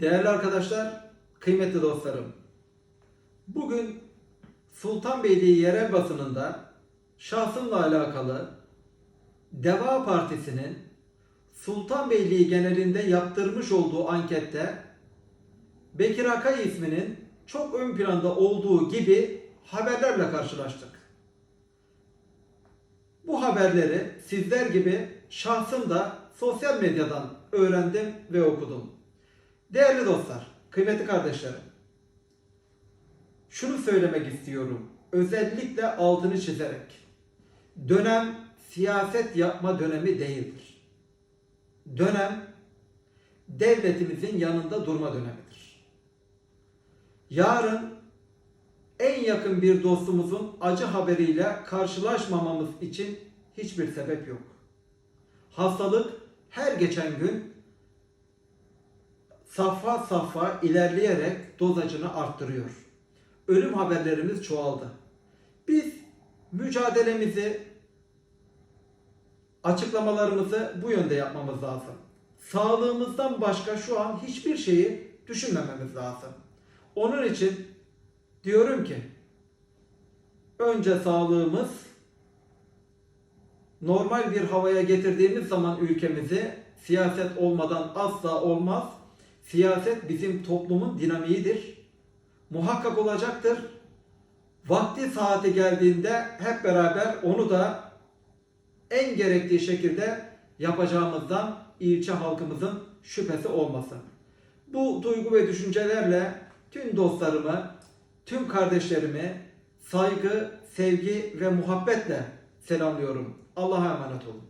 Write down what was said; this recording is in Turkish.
Değerli arkadaşlar, kıymetli dostlarım. Bugün Sultanbeyli yerel basınında şahsımla alakalı Deva Partisi'nin Sultanbeyli genelinde yaptırmış olduğu ankette Bekir Akay isminin çok ön planda olduğu gibi haberlerle karşılaştık. Bu haberleri sizler gibi şahsım da sosyal medyadan öğrendim ve okudum. Değerli dostlar, kıymetli kardeşlerim. Şunu söylemek istiyorum. Özellikle altını çizerek. Dönem siyaset yapma dönemi değildir. Dönem devletimizin yanında durma dönemidir. Yarın en yakın bir dostumuzun acı haberiyle karşılaşmamamız için hiçbir sebep yok. Hastalık her geçen gün safha safha ilerleyerek dozajını arttırıyor. Ölüm haberlerimiz çoğaldı. Biz mücadelemizi, açıklamalarımızı bu yönde yapmamız lazım. Sağlığımızdan başka şu an hiçbir şeyi düşünmememiz lazım. Onun için diyorum ki önce sağlığımız normal bir havaya getirdiğimiz zaman ülkemizi siyaset olmadan asla olmaz. Siyaset bizim toplumun dinamiğidir. Muhakkak olacaktır. Vakti saati geldiğinde hep beraber onu da en gerektiği şekilde yapacağımızdan ilçe halkımızın şüphesi olmasın. Bu duygu ve düşüncelerle tüm dostlarımı, tüm kardeşlerimi saygı, sevgi ve muhabbetle selamlıyorum. Allah'a emanet olun.